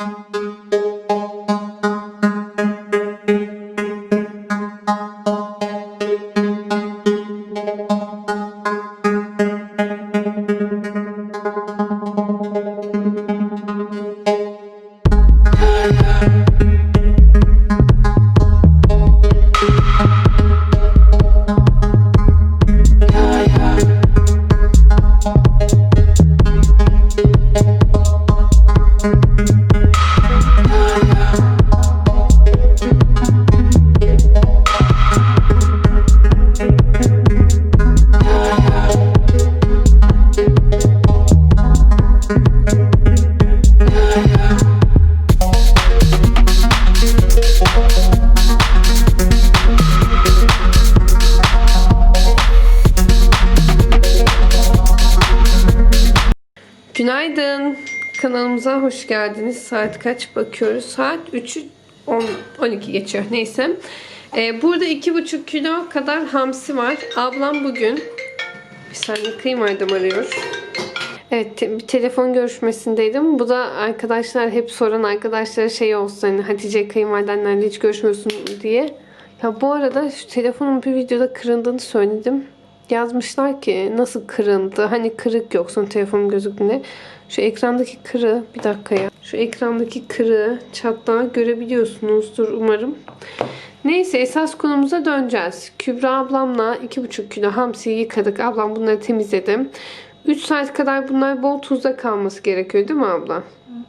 Música Kanalımıza hoş geldiniz. Saat kaç bakıyoruz? Saat 3'ü 10, 12 geçiyor. Neyse. Ee, burada 2,5 kilo kadar hamsi var. Ablam bugün bir saniye kıymaydım arıyor. Evet bir telefon görüşmesindeydim. Bu da arkadaşlar hep soran arkadaşlara şey olsun hani Hatice kayınvalidenlerle hiç görüşmüyorsun diye. Ya bu arada şu telefonun bir videoda kırıldığını söyledim. Yazmışlar ki nasıl kırıldı? Hani kırık yok son telefonun gözüktüğünde. Şu ekrandaki kırığı bir dakika ya. Şu ekrandaki kırığı çatlağı görebiliyorsunuzdur umarım. Neyse esas konumuza döneceğiz. Kübra ablamla 2,5 kilo hamsiyi yıkadık. Ablam bunları temizledi. 3 saat kadar bunlar bol tuzda kalması gerekiyor değil mi abla?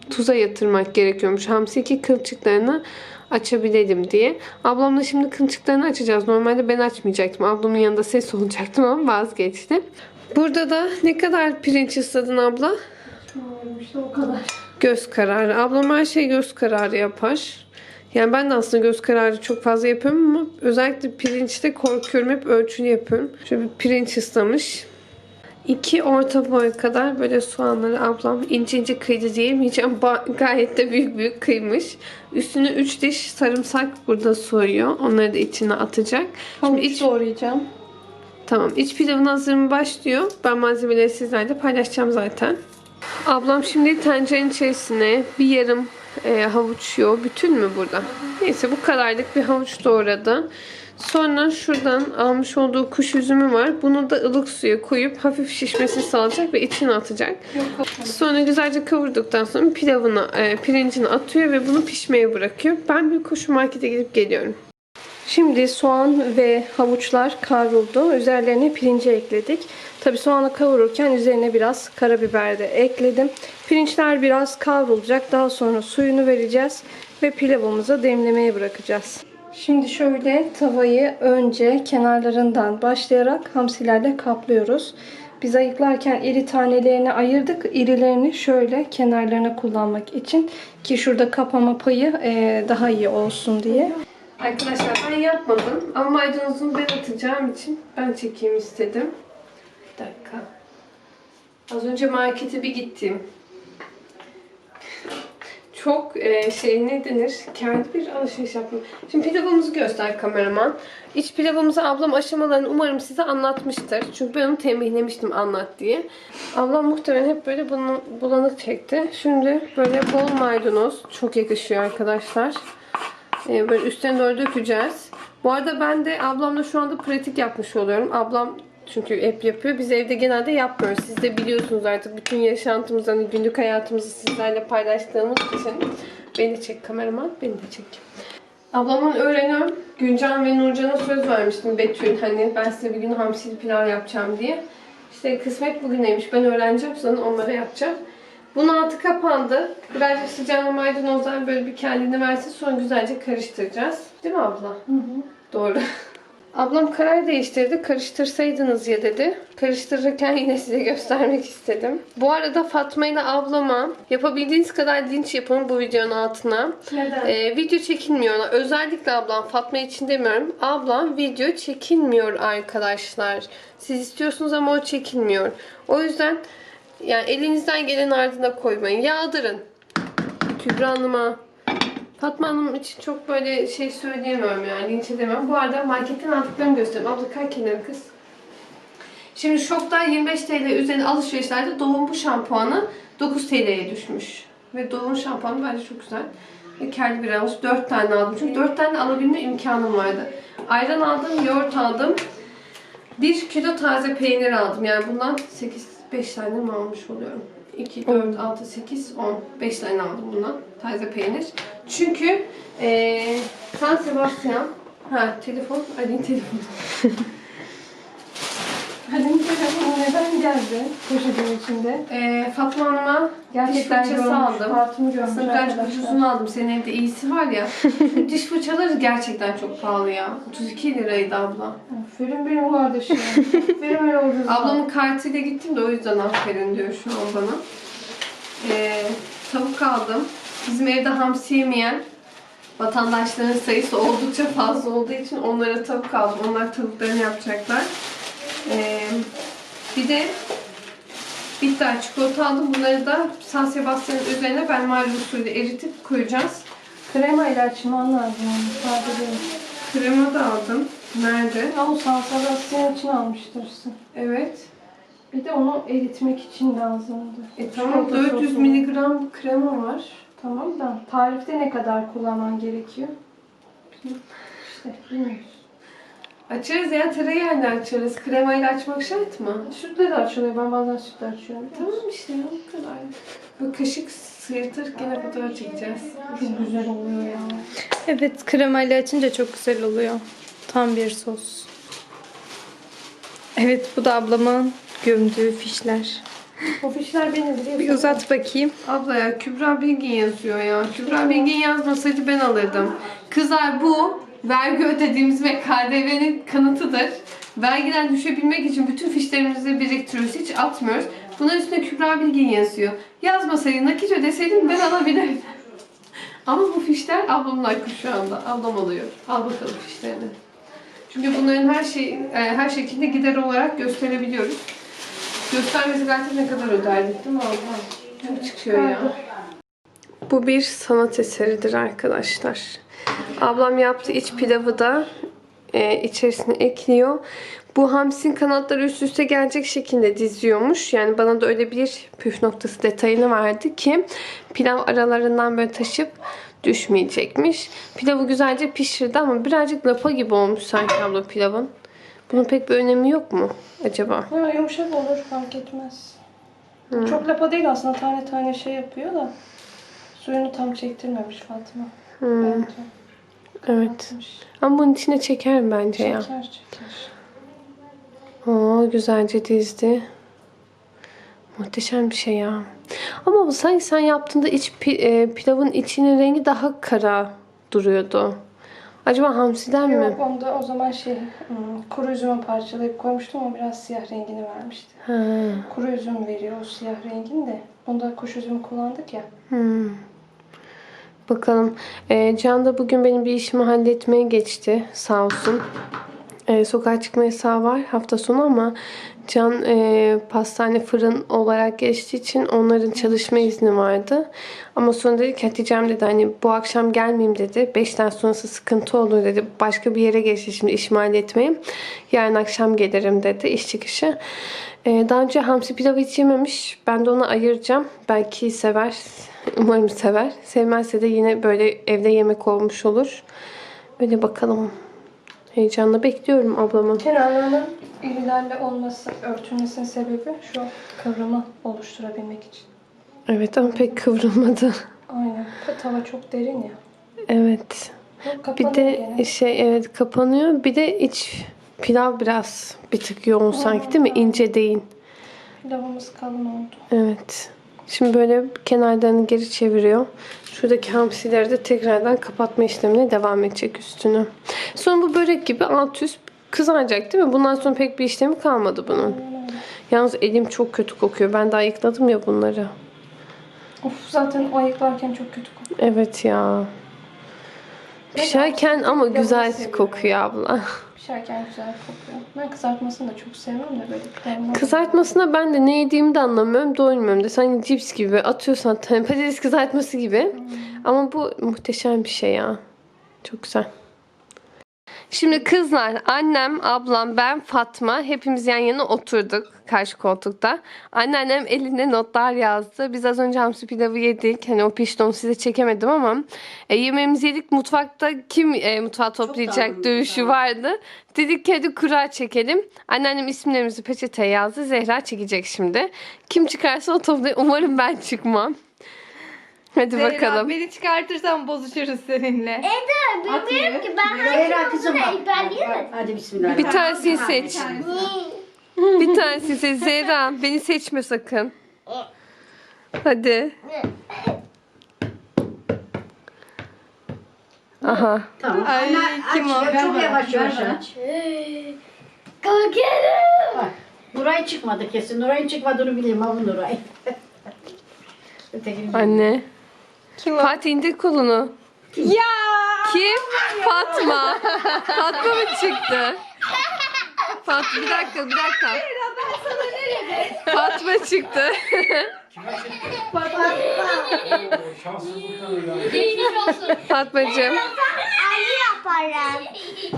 Tuza yatırmak gerekiyormuş. Hamsi iki kılçıklarını açabilelim diye. Ablamla şimdi kılçıklarını açacağız. Normalde ben açmayacaktım. Ablamın yanında ses olacaktım ama vazgeçtim. Burada da ne kadar pirinç ısladın abla? İşte o kadar. Göz kararı. Ablam her şey göz kararı yapar. Yani ben de aslında göz kararı çok fazla yapıyorum ama özellikle pirinçte korkuyorum. Hep ölçülü yapıyorum. Şöyle bir pirinç ıslamış. İki orta boy kadar böyle soğanları ablam ince ince kıydı diyemeyeceğim. Ba- gayet de büyük büyük kıymış. Üstüne 3 diş sarımsak burada soyuyor. Onları da içine atacak. Şimdi Havuç iç, doğrayacağım. Tamam. İç pilavın hazırımı başlıyor. Ben malzemeleri sizlerle paylaşacağım zaten. Ablam şimdi tencerenin içerisine bir yarım e, havuç yoğu. Bütün mü burada? Neyse bu kadarlık bir havuç doğradı. Sonra şuradan almış olduğu kuş üzümü var. Bunu da ılık suya koyup hafif şişmesini sağlayacak ve içine atacak. Sonra güzelce kavurduktan sonra pilavını, e, pirincini atıyor ve bunu pişmeye bırakıyor. Ben bir koşu markete gidip geliyorum. Şimdi soğan ve havuçlar kavruldu. Üzerlerine pirinci ekledik. Tabi soğanı kavururken üzerine biraz karabiber de ekledim. Pirinçler biraz kavrulacak. Daha sonra suyunu vereceğiz ve pilavımızı demlemeye bırakacağız. Şimdi şöyle tavayı önce kenarlarından başlayarak hamsilerle kaplıyoruz. Biz ayıklarken iri tanelerini ayırdık. İrilerini şöyle kenarlarına kullanmak için ki şurada kapama payı eee, daha iyi olsun diye. Arkadaşlar ben yapmadım ama maydanozunu ben atacağım için ben çekeyim istedim. Bir dakika. Az önce markete bir gittim. Çok e, şey ne denir? Kendi bir alışveriş yaptım. Şimdi pilavımızı göster kameraman. İç pilavımızı ablam aşamalarını umarım size anlatmıştır. Çünkü ben onu tembihlemiştim anlat diye. Ablam muhtemelen hep böyle bunu bulanık çekti. Şimdi böyle bol maydanoz. Çok yakışıyor arkadaşlar. Ee, böyle üstüne doğru dökeceğiz. Bu arada ben de ablamla şu anda pratik yapmış oluyorum. Ablam çünkü hep yapıyor. Biz evde genelde yapmıyoruz. Siz de biliyorsunuz artık bütün yaşantımızı, hani günlük hayatımızı sizlerle paylaştığımız için. Beni çek kameraman, beni de çek. Ablamın öğreniyorum. Güncan ve Nurcan'a söz vermiştim Betül. Hani ben size bir gün hamsili pilav yapacağım diye. İşte kısmet bugüneymiş. Ben öğreneceğim sonra onlara yapacağım. Bunun altı kapandı. Birazcık sıcağına maydanozlar böyle bir kendini versin sonra güzelce karıştıracağız. Değil mi abla? Doğru. Ablam karar değiştirdi. Karıştırsaydınız ya dedi. Karıştırırken yine size göstermek istedim. Bu arada Fatma ile ablama yapabildiğiniz kadar dinç yapın bu videonun altına. Neden? Ee, video çekilmiyor. Özellikle ablam Fatma için demiyorum. Ablam video çekilmiyor arkadaşlar. Siz istiyorsunuz ama o çekilmiyor. O yüzden yani elinizden gelen ardına koymayın. Yağdırın. Kübra Hanım'a. Fatma Hanım için çok böyle şey söyleyemiyorum yani. Linç edemem. Bu arada marketten aldıklarımı göstereyim. Abla kay kenara kız. Şimdi şokta 25 TL üzerine alışverişlerde Doğum bu şampuanı 9 TL'ye düşmüş. Ve Dove'un şampuanı bence çok güzel. Ve kendi bir almış. 4 tane aldım. Çünkü 4 tane alabilme imkanım vardı. Ayran aldım, yoğurt aldım. 1 kilo taze peynir aldım. Yani bundan 8, 5 tane mi almış oluyorum? 2, 4, 6, 8, 10. 5 tane aldım bundan. Taze peynir. Çünkü eee San Sebastian Ha telefon. Ali'nin telefonu. Ali'nin telefonu neden geldi poşetin içinde? Eee Fatma Hanım'a Gerçekten diş fırçası aldım. kartımı görmüş Aslında birazcık arkadaşlar. ucuzunu aldım. Senin evde iyisi var ya. diş fırçaları gerçekten çok pahalı ya. 32 liraydı abla. Aferin benim kardeşim. Aferin öyle ucuz. Ablamın kartıyla gittim de o yüzden aferin diyor şu an bana. Ee, tavuk aldım. Bizim evde hamsi yemeyen vatandaşların sayısı oldukça fazla olduğu için onlara tavuk aldım. Onlar tavuklarını yapacaklar. Ee, bir de bitter çikolata aldım. Bunları da San Sebastian'ın üzerine ben maydanoz suyuyla eritip koyacağız. Krema ile açman lazım yani. Sade değil. Krema da aldım. Nerede? Ya o San Sebastian için almıştırsın. Evet. Bir de onu eritmek için lazımdı. E tamam Çikolata 400 sosu. miligram krema var. Tamam da tarifte ne kadar kullanman gerekiyor? İşte bilmiyoruz. Açarız ya tereyağıyla açarız. Kremayla açmak şart mı? Sütle de açılıyor. Ben bazen sütle açıyorum. Tamam işte ya o kadar. Bu kaşık sıyırtır gene fotoğraf çekeceğiz. Çok güzel oluyor ya. Evet kremayla açınca çok güzel oluyor. Tam bir sos. Evet bu da ablamın gömdüğü fişler. O fişler benim biliyorsun. Bir uzat bakayım. Abla ya Kübra Bilgin yazıyor ya. Kübra Bilgin yazmasaydı ben alırdım. Kızlar bu vergi ödediğimiz ve KDV'nin kanıtıdır. Vergiden düşebilmek için bütün fişlerimizi biriktiriyoruz. Hiç atmıyoruz. Bunların üstüne Kübra Bilgin yazıyor. Yazmasaydı nakit ödeseydim ben alabilirdim. Ama bu fişler ablamın hakkı şu anda. Ablam alıyor. Al bakalım fişlerini. Çünkü bunların her şey e, her şekilde gider olarak gösterebiliyoruz. Göstermesi zaten ne kadar öderdik değil mi abla? Çok çıkıyor ya. Bu bir sanat eseridir arkadaşlar. Ablam yaptığı iç pilavı da e, içerisine ekliyor. Bu hamsinin kanatları üst üste gelecek şekilde diziyormuş. Yani bana da öyle bir püf noktası detayını verdi ki pilav aralarından böyle taşıp düşmeyecekmiş. Pilavı güzelce pişirdi ama birazcık lapa gibi olmuş sanki abla pilavın. Bunun pek bir önemi yok mu acaba? Ha, yumuşak olur fark etmez. Çok lapa değil aslında tane tane şey yapıyor da. Suyunu tam çektirmemiş Fatma. Bence. Evet. Yapmış. Ama bunun içine çekerim bence ya. Çeker çeker. Oo, güzelce dizdi. Muhteşem bir şey ya. Ama bu sanki sen yaptığında iç e, pilavın içinin rengi daha kara duruyordu. Acaba hamsiden mi? Yok onda o zaman şey hmm, kuru üzümü parçalayıp koymuştum ama biraz siyah rengini vermişti. Ha. Kuru üzüm veriyor o siyah rengini de. Bunda kuş üzümü kullandık ya. Hmm. Bakalım. Ee, Can da bugün benim bir işimi halletmeye geçti. Sağ olsun. Ee, sokağa çıkma yasağı var hafta sonu ama Can e, pastane fırın olarak geçtiği için onların çalışma izni vardı. Ama sonra dedi ki Hatice'm dedi hani bu akşam gelmeyeyim dedi. Beşten sonrası sıkıntı olur dedi. Başka bir yere geçti şimdi işimi halletmeye. Yarın akşam gelirim dedi iş çıkışı. Ee, daha önce hamsi pilavı hiç yememiş. Ben de ona ayıracağım. Belki sever. Umarım sever. Sevmezse de yine böyle evde yemek olmuş olur. Öyle bakalım. Heyecanla bekliyorum ablamı. Kenarlarının irilerle olması, örtülmesinin sebebi şu kıvrımı oluşturabilmek için. Evet ama pek kıvrılmadı. Aynen. Tava çok derin ya. Evet. Bir de gene. şey evet kapanıyor. Bir de iç pilav biraz bir tık yoğun sanki değil mi? İnce değil. Pilavımız kalın oldu. Evet. Şimdi böyle kenarlarını geri çeviriyor. Şuradaki hamsileri de tekrardan kapatma işlemine devam edecek üstünü. Sonra bu börek gibi alt üst kızaracak değil mi? Bundan sonra pek bir işlemi kalmadı bunun. Yalnız elim çok kötü kokuyor. Ben de ayıkladım ya bunları. Of zaten o ayıklarken çok kötü kokuyor. Evet ya. Pişerken ama güzel kokuyor abla. Pişerken güzel kokuyor. Ben kızartmasını da çok sevmem de böyle Kızartmasına ben de ne yediğimi de anlamıyorum. Doymuyorum da. Sanki cips gibi atıyorsan patates kızartması gibi. Ama bu muhteşem bir şey ya. Çok güzel. Şimdi kızlar, annem, ablam, ben, Fatma hepimiz yan yana oturduk karşı koltukta. Anneannem eline notlar yazdı. Biz az önce hamsi pilavı yedik. Hani o pişti onu size çekemedim ama e, yemeğimizi yedik. Mutfakta kim e, mutfağı toplayacak dövüşü ya. vardı. Dedik ki hadi kura çekelim. Anneannem isimlerimizi peçeteye yazdı. Zehra çekecek şimdi. Kim çıkarsa o toplayacak. Umarım ben çıkmam. Hadi bakalım. Beni çıkartırsan bozuşuruz seninle. Bilmiyorum ki ben Zehra kızım bak. ezberleyemedim. Hadi bismillah. Bir tanesini seç. Bir tanesini seç. Zehra beni seçme sakın. Hadi. Aha. Tamam. Ay, kim aç o? Çok yavaş yavaş aç. Korkarım. Bak. Nuray çıkmadı kesin. Nuray'ın çıkmadığını bileyim ama Nuray. Ötekini Anne. Kim o? Fatih indir kolunu. Ya! Kim? Fatma. Fatma mı çıktı? Fatma bir dakika bir dakika. Fatma çıktı. Geçmiş olsun. Fatmacığım. Ali yaparım.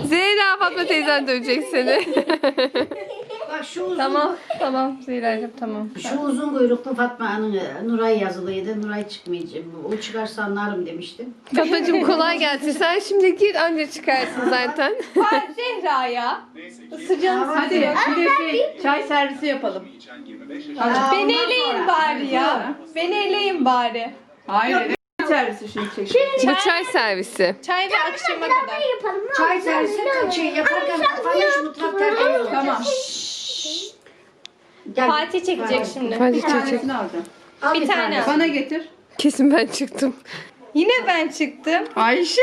Zehra Fatma teyzen dövecek seni. Bak şu uzun, Tamam, tamam Zehra'cığım tamam. şu uzun kuyruklu Fatma'nın Nuray yazılıydı. Nuray çıkmayacak. O çıkarsa anlarım demiştim. Fatmacığım kolay gelsin. Sen şimdi gir anca çıkarsın zaten. Bak Zehra'ya. Isıracağım Hadi. sizi. Bir de şey, Çay servisi yapalım. Aa, Beni ondan eleyin sonra. bari ya. Beni eleyin bari. Bu çay servisi. Çay ve akşama kadar. Yapalım. Çay servisi şey yaparken kapanış mutfak tertemiz olacak. Tamam. Gel. Fatih çekecek şimdi. Hadi çocuk. Al Bir tane al. Bana getir. Kesin ben çıktım. Yine ben çıktım. Ayşe.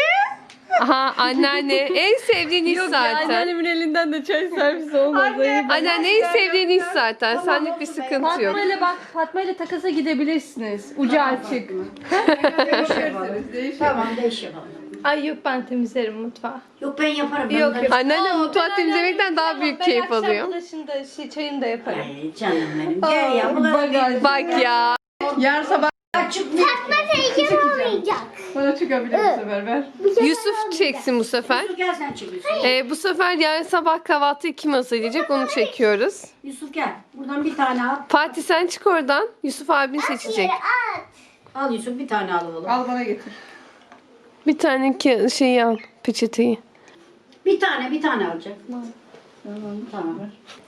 Aha anneanne en sevdiğin iş zaten. elinden de çay servisi olmaz. Anneanne en sevdiğin iş zaten. Senlik bir sıkıntı yok. Fatma ile bak, Fatma ile takasa gidebilirsiniz. Ucu açık. Değiş yapalım. Tamam değiş yapalım. Ay yok ben temizlerim mutfağı. Yok ben yaparım. Ben Yok, de- yok. Anneanne Aa, mutfağı ben temizlemekten daha büyük ben keyif akşam alıyor. bulaşını da şey, çayını da yaparım. Ay canım benim. Gel ya. Bunlar Bak ya. Yarın sabah açık mı? Teyzem olmayacak. bana çıkabilir bu sefer ver. Yusuf çeksin bu sefer. Yusuf gel sen çek Yusuf. Ee, bu sefer yarın sabah kahvaltıyı kim hazırlayacak onu çekiyoruz. Yusuf gel. Buradan bir tane al. Fatih sen çık oradan. Yusuf abin seçecek. Al Yusuf bir tane al oğlum. Al bana getir. Bir tane ki şeyi al. Peçeteyi. Bir tane bir tane alacak. Tamam.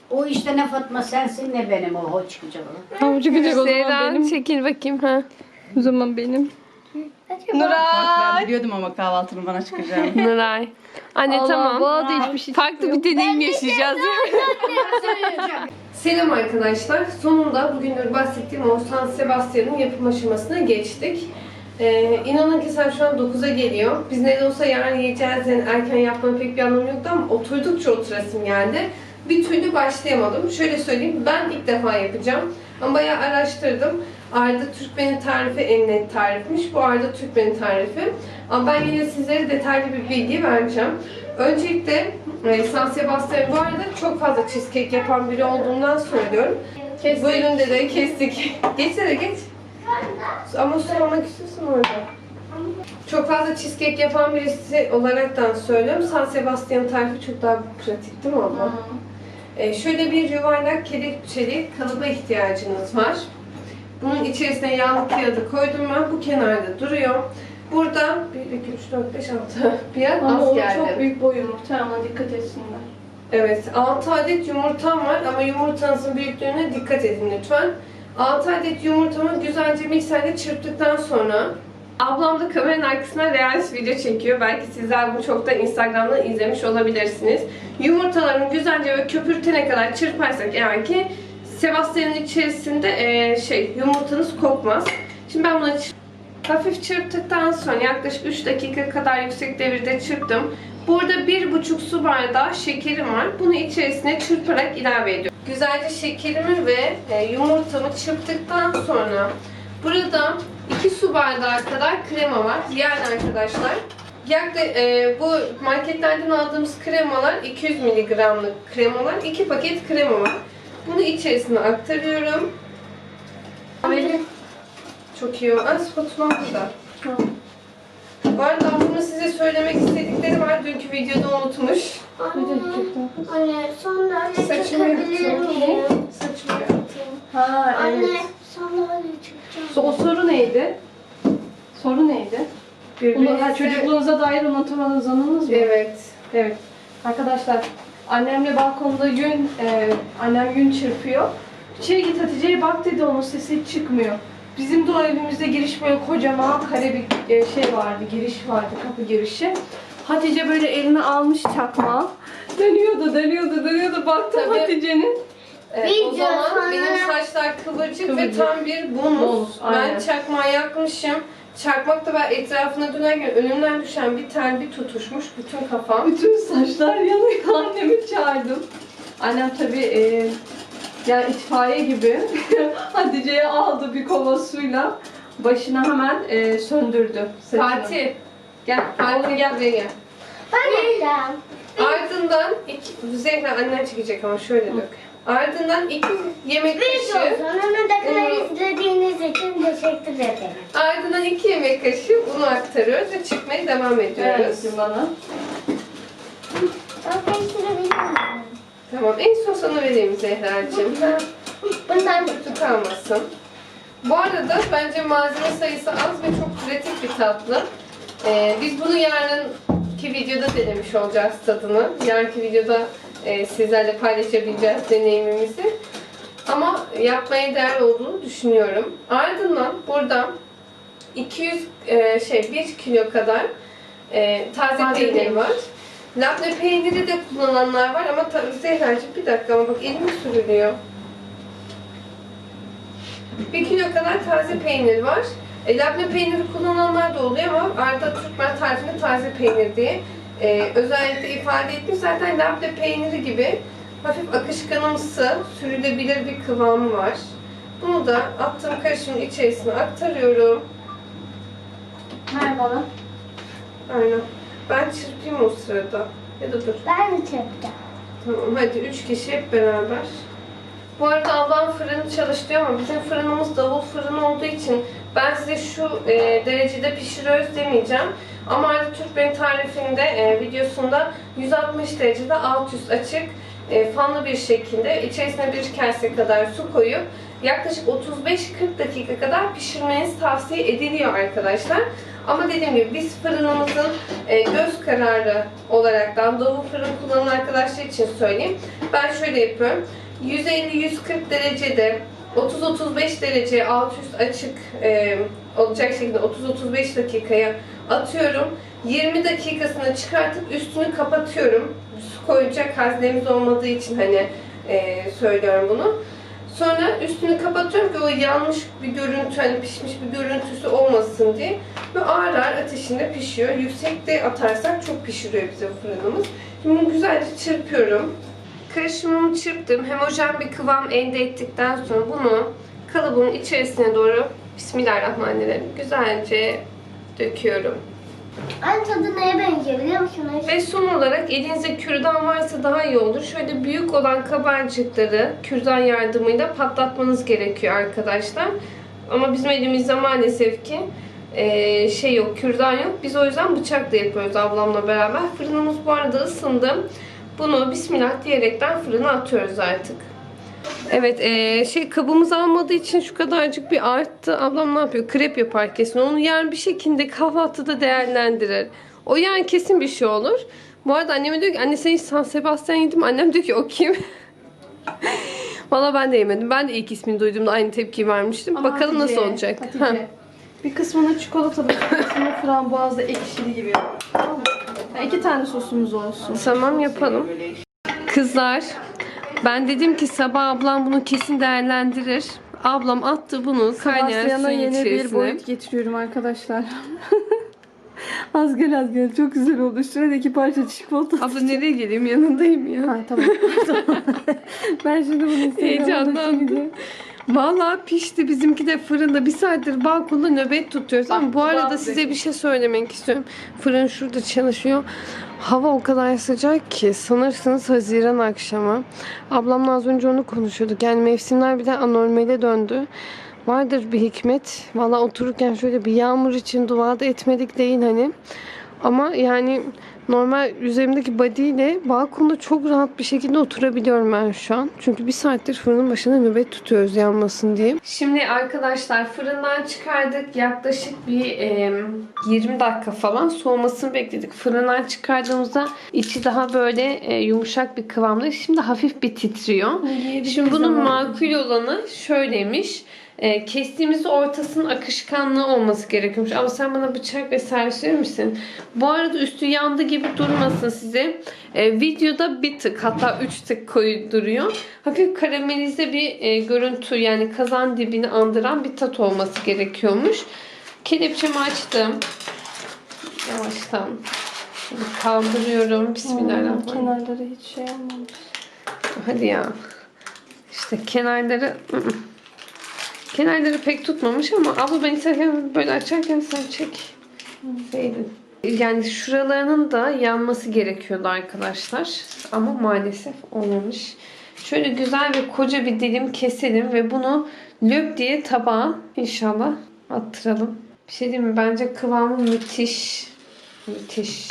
O işte ne Fatma sensin ne benim o, o çıkacak o. Havucu gidecek o zaman Zehra benim. çekil bakayım ha. O zaman benim. Bak ben Nuray. biliyordum ama kahvaltının bana çıkacağını. Nuray. Anne Allah, tamam. bana da hiçbir şey Farklı bir deneyim yaşayacağız. Selam arkadaşlar. Sonunda bugündür bahsettiğim o San Sebastian'ın yapım aşamasına geçtik. Ee, inanın ki saat şu an 9'a geliyor. Biz ne de olsa yarın yiyeceğiz. Yani erken yapmanın pek bir anlamı yoktu ama oturdukça oturasım geldi. Bir türlü başlayamadım. Şöyle söyleyeyim, ben ilk defa yapacağım. Ama bayağı araştırdım. Arda Türkmen'in tarifi en net tarifmiş. Bu Arda Türkmen'in tarifi. Ama ben yine sizlere detaylı bir bilgi vereceğim. Öncelikle e, San Sebastian bu arada çok fazla cheesecake yapan biri olduğundan söylüyorum. Bu üründe de kestik. Geçsene geç. Ama su almak istiyorsun orada. Çok fazla cheesecake yapan birisi olaraktan söylüyorum. San Sebastian tarifi çok daha pratik değil mi abla? Ee, şöyle bir yuvarlak kelepçeli kalıba ihtiyacınız var. Bunun içerisine yağlı kağıdı koydum ben. Bu kenarda duruyor. Burada 1, 2, 3, 4, 5, 6 bir yer Ama az o geldi. çok büyük boy yumurta ama dikkat etsinler. Evet, 6 adet yumurtam var ama yumurtanızın büyüklüğüne dikkat edin lütfen. 6 adet yumurtamı güzelce mikserde çırptıktan sonra Ablam da kameranın arkasına reels video çekiyor. Belki sizler bunu çoktan Instagram'dan izlemiş olabilirsiniz. Yumurtalarını güzelce ve köpürtene kadar çırparsak eğer ki Sebastian'ın içerisinde eee, şey yumurtanız kokmaz. Şimdi ben bunu hafif çırptıktan sonra yaklaşık 3 dakika kadar yüksek devirde çırptım. Burada 1,5 su bardağı şekerim var. Bunu içerisine çırparak ilave ediyorum. Güzelce şekerimi ve e, yumurtamı çırptıktan sonra burada 2 su bardağı kadar krema var. Yani arkadaşlar yaklaşık bu marketlerden aldığımız kremalar 200 miligramlık kremalar. 2 paket krema var. Bunu içerisine aktarıyorum. Çok iyi. Az spatulam burada. Bu arada aklımda size söylemek istediklerim var. dünkü videoda unutmuş. Anne sandalye Saçımı çekebilir yaptım. miyim? Saçımı yaptım. Ha Anne sandalye çekeceğim. So, o soru neydi? Soru neydi? Bunu, ha, Birbirinize- çocukluğunuza dair unutamadığınız anınız mı? Evet. Evet. Arkadaşlar annemle balkonda yün, e, annem yün çırpıyor. İçeri git Hatice'ye bak dedi onun sesi çıkmıyor. Bizim de o evimizde giriş böyle kocaman kare bir e, şey vardı, giriş vardı, kapı girişi. Hatice böyle eline almış çakmağı. Dönüyordu, dönüyordu, dönüyordu. Baktım Tabii. Hatice'nin. Ee, o Video zaman sonra- benim saçlar kıvırcık, ve Kıvırcık. tam bir bonus. Bonus, aynen. ben çakmağı yakmışım. Çakmak da ben etrafına dönerken önümden düşen bir tel bir tutuşmuş bütün kafam. Bütün saçlar yanıyor. Annemi çağırdım. Annem tabii e, yani itfaiye gibi Hatice'ye aldı bir kova suyla. Başına hemen e, söndürdü. saçını. Fatih, Gel. Fatih gel buraya gel. Ben yapacağım. Ardından iki, Zehra annen çekecek ama şöyle dök. Ardından iki yemek Video kaşığı, sonuna kadar Bunu- izlediğiniz için teşekkür ederim. ardından iki yemek kaşığı unu aktarıyoruz ve çıkmaya devam Ver ediyoruz. misin bana? Ben karıştırabilir miyim? Tamam, en son sana vereyim Zehra'cığım. Bundan Kötü kalmasın. Bu arada bence malzeme sayısı az ve çok pratik bir tatlı. Ee, biz bunu yarınki videoda denemiş olacağız tadını. Yarınki videoda e, sizlerle paylaşabileceğiz deneyimimizi. Ama yapmaya değer olduğunu düşünüyorum. Ardından burada 200 e, şey 1 kilo kadar e, taze, peynir. var. Labne peyniri de kullananlar var ama tabii Zehra'cığım bir dakika ama bak elime sürülüyor. 1 kilo kadar taze peynir var. E, labne peyniri kullananlar da oluyor ama Arda Türkmen tarifinde taze peynir diye e, özellikle ifade etmiş. Zaten labne peyniri gibi hafif akışkanımsı, sürülebilir bir kıvamı var. Bunu da attığım karışımın içerisine aktarıyorum. Ver bana. Aynen. Ben çırpayım o sırada. Ya da dur. ben de çekeceğim. Tamam hadi üç kişi hep beraber. Bu arada ablam fırını çalıştırıyor ama bizim fırınımız davul fırını olduğu için ben size şu e, derecede pişiriyoruz demeyeceğim. Ama Arda Türkmen'in tarifinde, e, videosunda 160 derecede alt üst açık e, fanlı bir şekilde içerisine bir kase kadar su koyup yaklaşık 35-40 dakika kadar pişirmeniz tavsiye ediliyor arkadaşlar. Ama dediğim gibi biz fırınımızın e, göz kararı olaraktan davul fırın kullanan arkadaşlar için söyleyeyim. Ben şöyle yapıyorum. 150-140 derecede 30-35 derece alt üst açık e, olacak şekilde 30-35 dakikaya atıyorum. 20 dakikasını çıkartıp üstünü kapatıyorum. Su koyacak haznemiz olmadığı için hani e, söylüyorum bunu. Sonra üstünü kapatıyorum ki o yanmış bir görüntü, hani pişmiş bir görüntüsü olmasın diye. Ve ağır ağır ateşinde pişiyor. Yüksekte atarsak çok pişiriyor bize fırınımız. Şimdi bunu güzelce çırpıyorum. Karışımımı çırptım. Homojen bir kıvam elde ettikten sonra bunu kalıbın içerisine doğru Bismillahirrahmanirrahim güzelce döküyorum. Aynı tadı neye benziyor biliyor musunuz? Ve son olarak elinizde kürdan varsa daha iyi olur. Şöyle büyük olan kabarcıkları kürdan yardımıyla patlatmanız gerekiyor arkadaşlar. Ama bizim elimizde maalesef ki eee, şey yok, kürdan yok. Biz o yüzden bıçakla yapıyoruz ablamla beraber. Fırınımız bu arada ısındı. Bunu bismillah diyerekten fırına atıyoruz artık. Evet, eee, şey kabımız almadığı için şu kadarcık bir arttı. Ablam ne yapıyor? Krep yapar kesin. Onu yarın bir şekilde kahvaltıda değerlendirir. O yani kesin bir şey olur. Bu arada anneme diyor ki anne sen hiç San Sebastian yedin mi? Annem diyor ki o kim? Valla ben de yemedim. Ben de ilk ismini duyduğumda aynı tepkiyi vermiştim. Ama Bakalım Hatice, nasıl olacak. Hatice. Ha. Bir kısmını çikolatalı, bir kısmını frambuazlı ekşili gibi. Tamam mı? Ya iki tane sosumuz olsun. Tamam yapalım. Kızlar ben dedim ki sabah ablam bunu kesin değerlendirir. Ablam attı bunu kaynayan Sebastian'a suyun yeni bir içerisine. boyut getiriyorum arkadaşlar. az gel az gel. Çok güzel oldu. De iki parça çikolata. Abla nereye geleyim yanındayım ya. Ha tamam. Tamam. ben şimdi bunu Instagram'da Heyecanlandım. Vallahi pişti bizimki de fırında bir saattir balkonda nöbet tutuyoruz ama bu arada size bir şey söylemek istiyorum. Fırın şurada çalışıyor. Hava o kadar sıcak ki sanırsınız Haziran akşamı. Ablamla az önce onu konuşuyorduk. Yani mevsimler bir de anormale döndü. Vardır bir hikmet. Vallahi otururken şöyle bir yağmur için dua da etmedik değil hani. Ama yani Normal üzerimdeki body ile balkonda çok rahat bir şekilde oturabiliyorum ben şu an. Çünkü bir saattir fırının başında nöbet tutuyoruz yanmasın diye. Şimdi arkadaşlar fırından çıkardık. Yaklaşık bir e, 20 dakika falan soğumasını bekledik. Fırından çıkardığımızda içi daha böyle e, yumuşak bir kıvamda. Şimdi hafif bir titriyor. Şimdi bunun makul olanı şöyleymiş. E, kestiğimizde ortasının akışkanlığı olması gerekiyormuş. Ama sen bana bıçak ve servis verir misin? Bu arada üstü yandı gibi durmasın size. E, videoda bir tık hatta üç tık koyu duruyor. Hafif karamelize bir e, görüntü yani kazan dibini andıran bir tat olması gerekiyormuş. Kelepçemi açtım. Yavaştan. Şimdi kaldırıyorum. Bismillahirrahmanirrahim. Kenarları hiç şey olmamış. Hadi ya. İşte kenarları ı-ı. Kenarları pek tutmamış ama abla ben isterken böyle açarken sen çek. Zeydin. Yani şuralarının da yanması gerekiyordu arkadaşlar. Ama maalesef olmamış. Şöyle güzel ve koca bir dilim keselim ve bunu löp diye tabağa inşallah attıralım. Bir şey diyeyim mi? Bence kıvamı müthiş. Müthiş.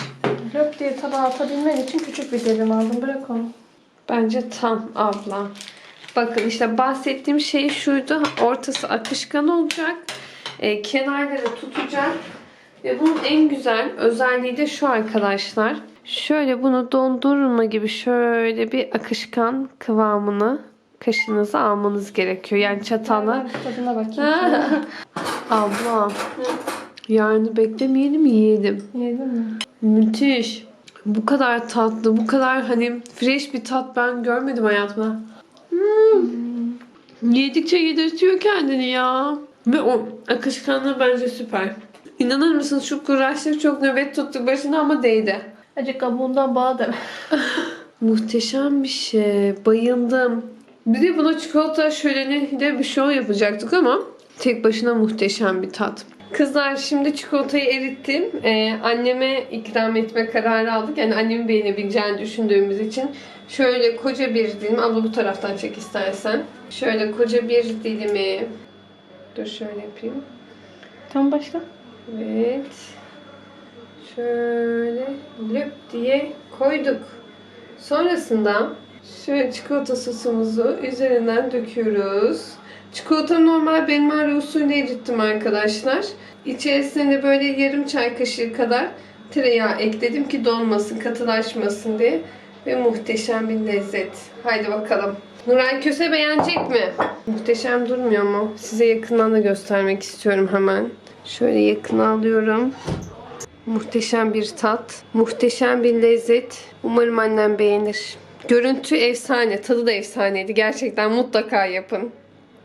Löp diye tabağa atabilmen için küçük bir dilim aldım. Bırak onu. Bence tam abla. Bakın işte bahsettiğim şey şuydu. Ortası akışkan olacak. E, kenarları tutacak. Ve bunun en güzel özelliği de şu arkadaşlar. Şöyle bunu dondurma gibi şöyle bir akışkan kıvamını kaşınıza almanız gerekiyor. Yani çatalla. Tadına bakayım. Abla. Yarını beklemeyelim yiyelim. Yedin mi? Müthiş. Bu kadar tatlı, bu kadar hani fresh bir tat ben görmedim hayatımda. Hmm. Yedikçe yedirtiyor kendini ya. Ve o akışkanlığı bence süper. İnanır mısınız şu kuraşlık çok nöbet tuttuk başına ama değdi. Acı kabuğundan bağ da. Muhteşem bir şey. Bayıldım. Bir de buna çikolata şöleni de bir show yapacaktık ama tek başına muhteşem bir tat. Kızlar şimdi çikolatayı erittim. Ee, anneme ikram etme kararı aldık. Yani annemin beğenebileceğini düşündüğümüz için. Şöyle koca bir dilim. Abla bu taraftan çek istersen. Şöyle koca bir dilimi. Dur şöyle yapayım. Tam başla. Evet. Şöyle löp diye koyduk. Sonrasında şöyle çikolata sosumuzu üzerinden döküyoruz. Çikolata normal benmari usulü erittim arkadaşlar. İçerisine böyle yarım çay kaşığı kadar tereyağı ekledim ki donmasın, katılaşmasın diye. Ve muhteşem bir lezzet. Haydi bakalım. Nuray Köse beğenecek mi? Muhteşem durmuyor mu? Size yakından da göstermek istiyorum hemen. Şöyle yakına alıyorum. Muhteşem bir tat, muhteşem bir lezzet. Umarım annem beğenir. Görüntü efsane, tadı da efsaneydi. Gerçekten mutlaka yapın.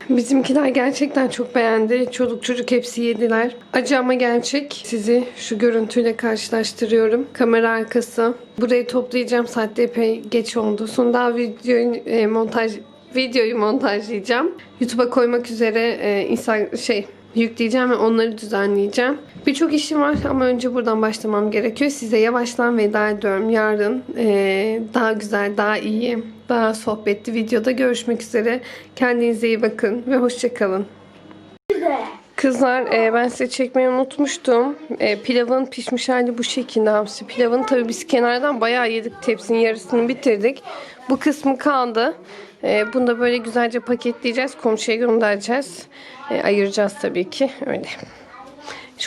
Bizimkiler gerçekten çok beğendi. Çoluk çocuk hepsi yediler. Acı ama gerçek. Sizi şu görüntüyle karşılaştırıyorum. Kamera arkası. Burayı toplayacağım. Saatte epey geç oldu. Sonra daha videoyu e, montaj videoyu montajlayacağım. YouTube'a koymak üzere e, Insta şey yükleyeceğim ve onları düzenleyeceğim. Birçok işim var ama önce buradan başlamam gerekiyor. Size yavaştan veda ediyorum. Yarın eee, daha güzel, daha iyi, daha sohbetli videoda görüşmek üzere. Kendinize iyi bakın ve hoşçakalın. Kızlar eee, ben size çekmeyi unutmuştum. Eee, pilavın pişmiş hali bu şekilde hamsi. Pilavın tabii biz kenardan bayağı yedik. Tepsinin yarısını bitirdik. Bu kısmı kaldı. Eee, bunu da böyle güzelce paketleyeceğiz. Komşuya göndereceğiz. Eee, ayıracağız tabii ki. Öyle.